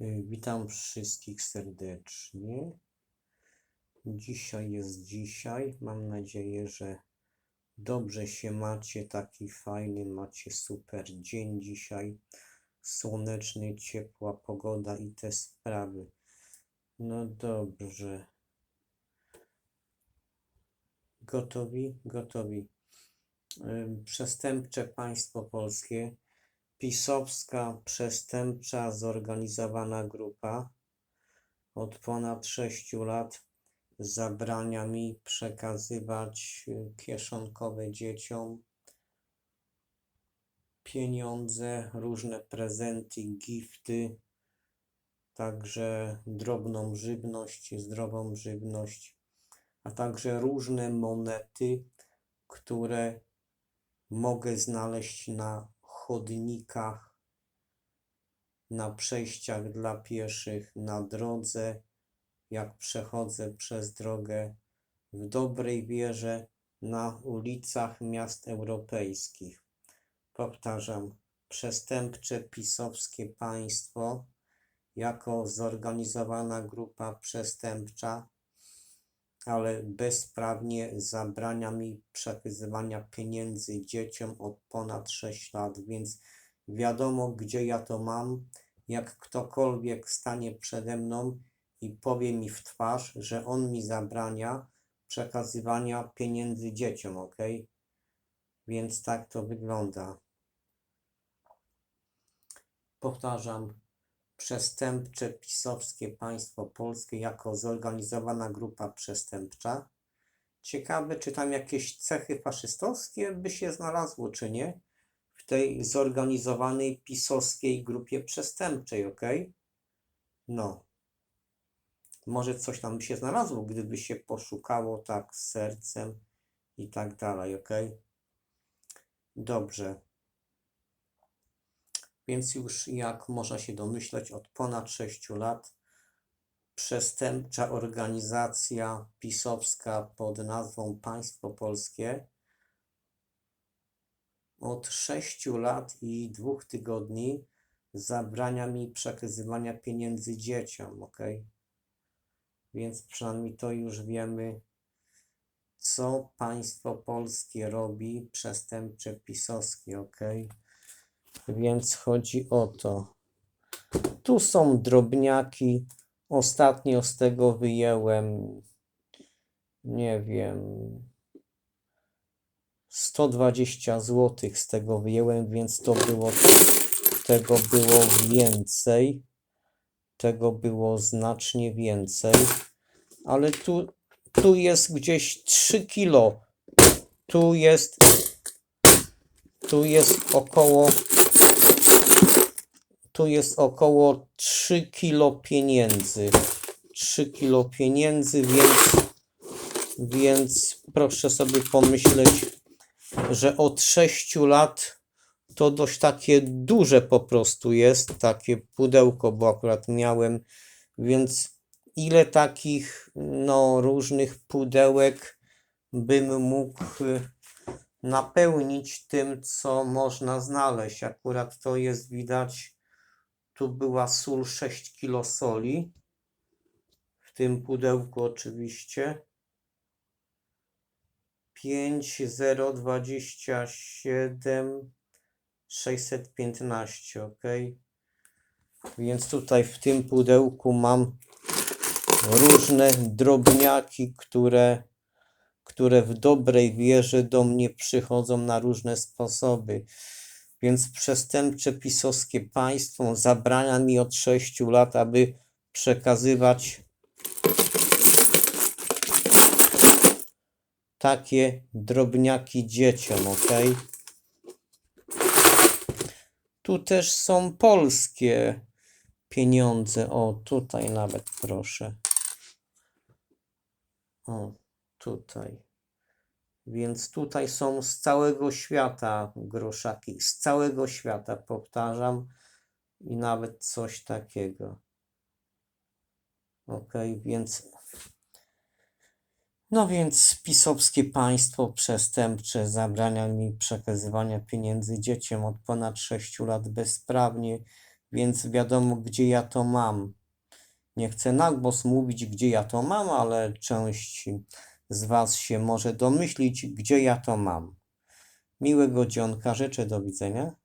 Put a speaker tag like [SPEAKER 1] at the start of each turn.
[SPEAKER 1] Y, Witam wszystkich serdecznie. Dzisiaj jest dzisiaj. Mam nadzieję, że dobrze się macie. Taki fajny, macie super dzień dzisiaj. Słoneczny, ciepła pogoda i te sprawy. No dobrze. Gotowi? Gotowi. Ym, Przestępcze państwo polskie pisowska, przestępcza, zorganizowana grupa od ponad 6 lat zabrania mi przekazywać y, kieszonkowe dzieciom pieniądze, różne prezenty, gifty, także drobną żywność, zdrową żywność, a także różne monety, które mogę znaleźć na chodnikach, na przejściach dla pieszych, na drodze, jak przechodzę przez drogę, w dobrej wierze na ulicach miast europejskich. Powtarzam, przestępcze pisowskie państwo jako zorganizowana grupa przestępcza ale bezprawnie zabrania mi przekazywania pieniędzy dzieciom od ponad 6 lat, więc wiadomo, gdzie ja to mam. Jak ktokolwiek stanie przede mną i powie mi w twarz, że on mi zabrania przekazywania pieniędzy dzieciom, ok? Więc tak to wygląda. Powtarzam, przestępcze pisowskie państwo polskie jako zorganizowana grupa przestępcza. Ciekawe, czy tam jakieś cechy faszystowskie by się znalazło, czy nie? W tej zorganizowanej pisowskiej grupie przestępczej, ok? No. Może coś tam by się znalazło, gdyby się poszukało tak sercem i tak dalej, ok? Dobrze. Więc już jak można się domyśleć, od ponad 6 lat przestępcza organizacja pisowska pod nazwą Państwo Polskie od 6 lat i dwóch tygodni zabrania mi przekazywania pieniędzy dzieciom, ok? Więc przynajmniej to już wiemy, co państwo polskie robi, przestępcze pisowskie, ok? Więc chodzi o to. Tu są drobniaki. Ostatnio z tego wyjęłem, nie wiem, 120 zł z tego wyjęłem, więc to było, tego było więcej. Tego było znacznie więcej. Ale tu, tu jest gdzieś 3 kilo. Tu jest, tu jest około tu jest około 3 kilo pieniędzy. 3 kilo pieniędzy, więc, więc proszę sobie pomyśleć, że od 6 lat to dość takie duże po prostu jest, takie pudełko, bo akurat miałem, więc ile takich no, różnych pudełek bym mógł y, napełnić tym, co można znaleźć. Akurat to jest widać tu była sól 6 kg soli. W tym pudełku oczywiście. 5027 615, ok. Więc tutaj w tym pudełku mam różne drobniaki, które, które w dobrej wierze do mnie przychodzą na różne sposoby. Więc przestępcze pisowskie państwo zabrania mi od 6 lat, aby przekazywać takie drobniaki dzieciom, ok? Tu też są polskie pieniądze. O, tutaj nawet proszę. O, tutaj. Więc tutaj są z całego świata groszaki, z całego świata, powtarzam, i nawet coś takiego. Ok, więc. No więc pisowskie państwo przestępcze zabrania mi przekazywania pieniędzy dzieciom od ponad 6 lat bezprawnie, więc wiadomo, gdzie ja to mam. Nie chcę na głos mówić, gdzie ja to mam, ale część z Was się może domyślić, gdzie ja to mam. Miłego dzionka życzę, do widzenia.